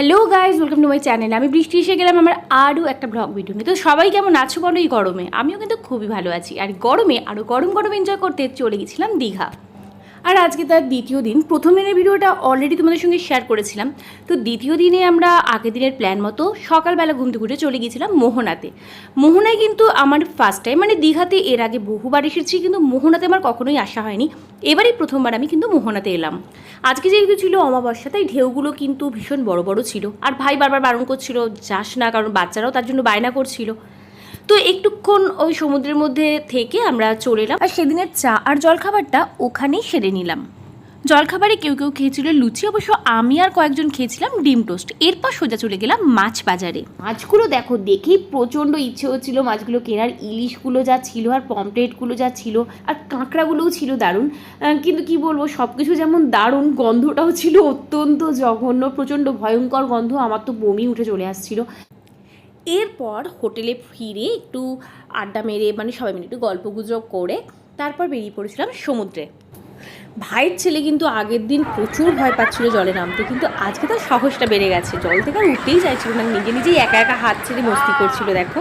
Hello guys welcome to my channel আমি বৃষ্টি এসে গেলাম আমার আরও একটা ব্লগ ভিডিও কিন্তু সবাই কেমন আছো বলো এই গরমে? আমিও কিন্তু খুবই ভালো আছি। আর গরমে, আরও গরম গরম এনজয় করতে চলে গেছিলাম দীঘা। আর আজকে তার দ্বিতীয় দিন। প্রথম দিনের ভিডিওটা অলরেডি তোমাদের সঙ্গে শেয়ার করেছিলাম। তো দ্বিতীয় দিনে আমরা আগের দিনের প্ল্যান মতো সকালবেলা ঘুম থেকে উঠে চলে গিয়েছিলাম মোহনাতে। মোহনায় কিন্তু আমার ফার্স্ট টাইম মানে দীঘাতে এর আগে বহুবার এসেছি, কিন্তু মোহনাতে আমার কখনোই আসা হয়নি। এবারই প্রথমবার আমি কিন্তু মোহনাতে এলাম। আজকে যেহেতু ছিল অমাবস্যা, তাই ঢেউগুলো কিন্তু ভীষণ বড় বড় ছিল। আর ভাই বারবার বারণ করছিল, যাস না, কারণ বাচ্চারাও তার জন্য বায়না করছিল। তো একটুক্ষণ ওই সমুদ্রের মধ্যে থেকে আমরা চলে এলাম আর সেদিনের চা আর জলখাবারটা ওখানেই সেরে নিলাম। জলখাবারে কেউ কেউ খেয়েছিল লুচি, অবশ্য আমি আর কয়েকজন খেয়েছিলাম ডিম টোস্ট। এরপর সোজা চলে গেলাম মাছ বাজারে। মাছগুলো দেখো, দেখেই প্রচণ্ড ইচ্ছে হচ্ছিল মাছগুলো কেনার। ইলিশগুলো যা ছিল আর পমপ্লেটগুলো যা ছিল আর কাঁকড়াগুলোও ছিল দারুণ। কিন্তু কি বলব সব কিছু যেমন দারুণ, গন্ধটাও ছিল অত্যন্ত জঘন্য, প্রচণ্ড ভয়ঙ্কর গন্ধ। আমার তো বমি উঠে চলে আসছিল। এরপর হোটেলে ফিরে একটু আড্ডা মেরে মানে সবাই মিলে একটু গল্প গুজব করে তারপর বেরিয়ে পড়েছিলাম সমুদ্রে। ভাইয়ের ছেলে কিন্তু আগের দিন প্রচুর ভয় পাচ্ছিল জলে নামতে, কিন্তু আজকে তার সাহসটা বেড়ে গেছে। জল থেকে আর উঠতেই চাইছিল না, নিজে নিজেই একা একা হাত ছেড়ে মস্তি করছিল, দেখো।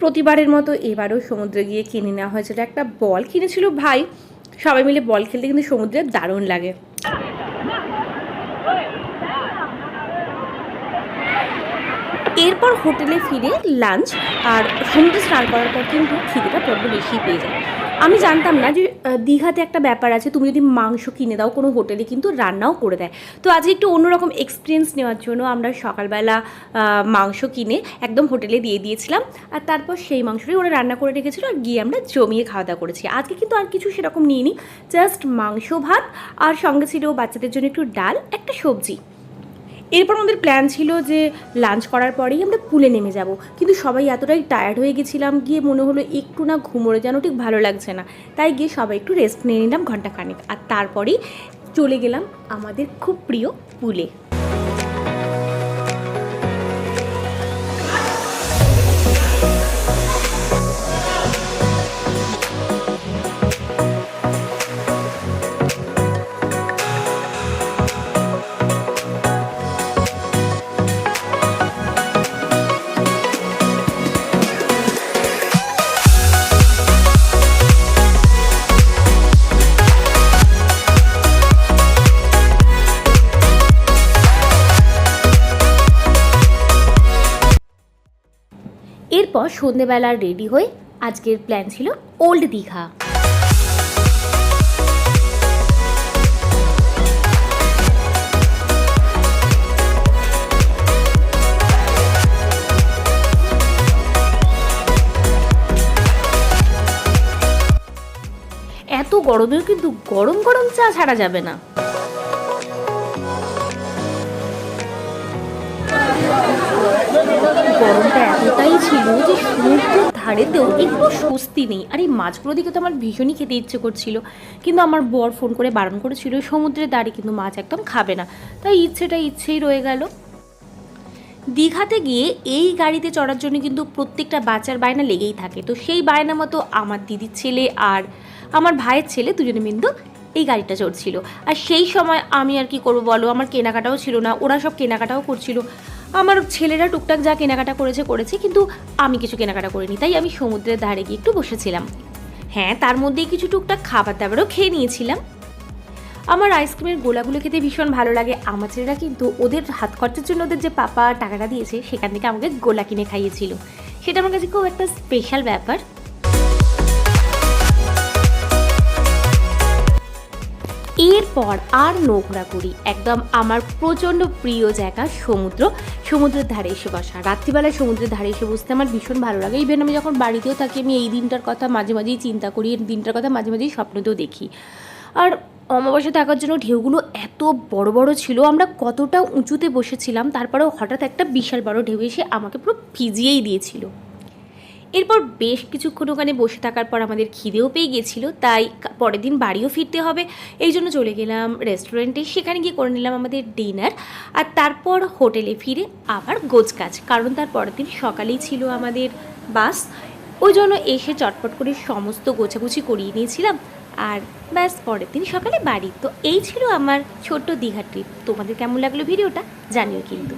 প্রতিবারের মতো এবারও সমুদ্রে গিয়ে কিনে নেওয়া হয়েছিল একটা বল। কিনেছিল ভাই। সবাই মিলে বল খেলতে কিন্তু সমুদ্রে দারুণ লাগে। এরপর হোটেলে ফিরে লাঞ্চ আর সমুদ্রে স্নান করার পর কিন্তু খিদেটা বড্ড বেশি পেয়ে যায়। আমি জানতাম না যে দীঘাতে একটা ব্যাপার আছে, তুমি যদি মাংস কিনে দাও কোনো হোটেলে কিন্তু রান্নাও করে দেয়। তো আজকে একটু অন্যরকম এক্সপিরিয়েন্স নেওয়ার জন্য আমরা সকালবেলা মাংস কিনে একদম হোটেলে দিয়ে দিয়েছিলাম, আর তারপর সেই মাংসটাই ওরা রান্না করে রেখেছিল আর গিয়ে আমরা জমিয়ে খাওয়া দাওয়া করেছি। আজকে কিন্তু আর কিছু সেরকম নিয়ে নিইনি জাস্ট মাংস ভাত আর সঙ্গে ছিল বাচ্চাদের জন্য একটু ডাল, একটা সবজি। এরপর আমাদের প্ল্যান ছিল যে লাঞ্চ করার পরেই আমরা পুলে নেমে যাব। কিন্তু সবাই এতটাই টায়ার্ড হয়ে গেছিলাম, গিয়ে মনে হলো একটু না ঘুমোরে যেন ঠিক ভালো লাগছে না। তাই গিয়ে সবাই একটু রেস্ট নিয়ে নিলাম ঘন্টাখানেক। আর তারপরেই চলে গেলাম আমাদের খুব প্রিয় পুলে সন্ধেবেলা রেডি হয়ে আজকের প্ল্যান ছিল ওল্ড দীঘা। এত গরমেও কিন্তু গরম গরম চা ছাড়া যাবে না। গরমটা এতটাই ছিল যে সমুদ্রের ধারেতেও একটু স্বস্তি নেই। আর এই মাছগুলো দিকে তো আমার ভীষণই খেতে ইচ্ছে করছিল। কিন্তু আমার বর ফোন করে বারণ করেছিল সমুদ্রের ধারে কিন্তু মাছ একদম খাবে না। তাই ইচ্ছেটা ইচ্ছেই রয়ে গেল। দীঘাতে গিয়ে এই গাড়িতে চড়ার জন্য কিন্তু প্রত্যেকটা বাচ্চার বায়না লেগেই থাকে। তো সেই বায়না মতো আমার দিদির ছেলে আর আমার ভাইয়ের ছেলে দুজনে কিন্তু এই গাড়িটা চড়ছিল। আর সেই সময় আমি আর কি করব বলো? আমার কেনাকাটাও ছিল না। ওরা সব কেনাকাটাও করছিল। আমার ছেলেরা টুকটাক যা কেনাকাটা করেছে করেছে, কিন্তু আমি কিছু কেনাকাটা করিনি। তাই আমি সমুদ্রের ধারে গিয়ে একটু বসেছিলাম। হ্যাঁ তার মধ্যেই কিছু টুকটাক খাবার দাবারও খেয়ে নিয়েছিলাম। আমার আইসক্রিমের গোলাগুলো খেতে ভীষণ ভালো লাগে। আমার ছেলেরা কিন্তু ওদের হাত খরচার জন্য ওদের যে পাপা টাকাটা দিয়েছে, সেখান থেকে আমাকে গোলা কিনে খাইয়েছিল। সেটা আমার কাছে খুব একটা স্পেশাল ব্যাপার। এরপর আর নোংরা করি। একদম আমার প্রচণ্ড প্রিয় জায়গা সমুদ্র। সমুদ্রের ধারে এসে বসা। রাত্রিবেলায় সমুদ্রের ধারে এসে বসতে আমার ভীষণ ভালো লাগে। ইভেন আমি যখন বাড়িতেও থাকি, আমি এই দিনটার কথা মাঝে মাঝেই চিন্তা করি, এই দিনটার কথা মাঝে মাঝেই স্বপ্নতেও দেখি। আর অমাবস্যা থাকার জন্য ঢেউগুলো এত বড় বড় ছিল, আমরা কতটা উঁচুতে বসেছিলাম, তারপরেও হঠাৎ একটা বিশাল বড় ঢেউ এসে আমাকে পুরো ভিজিয়েই দিয়েছিল। এরপর বেশ কিছুক্ষণ ওখানে বসে থাকার পর আমাদের খিদেও পেয়ে গেছিল তাই পরের দিন বাড়িও ফিরতে হবে। এই জন্য চলে গেলাম রেস্টুরেন্টে সেখানে গিয়ে করে নিলাম আমাদের ডিনার আর তারপর হোটেলে ফিরে আবার গোছকাজ কারণ তার পরের দিন সকালেই ছিল আমাদের বাস। ওই জন্য এসে চটপট করে সমস্ত গোছাগুছি করিয়ে নিয়েছিলাম, আর ব্যাস পরের দিন সকালে বাড়ি। তো এই ছিল আমার ছোট্ট দীঘা ট্রিপ তোমাদের কেমন লাগল ভিডিওটা জানিও কিন্তু।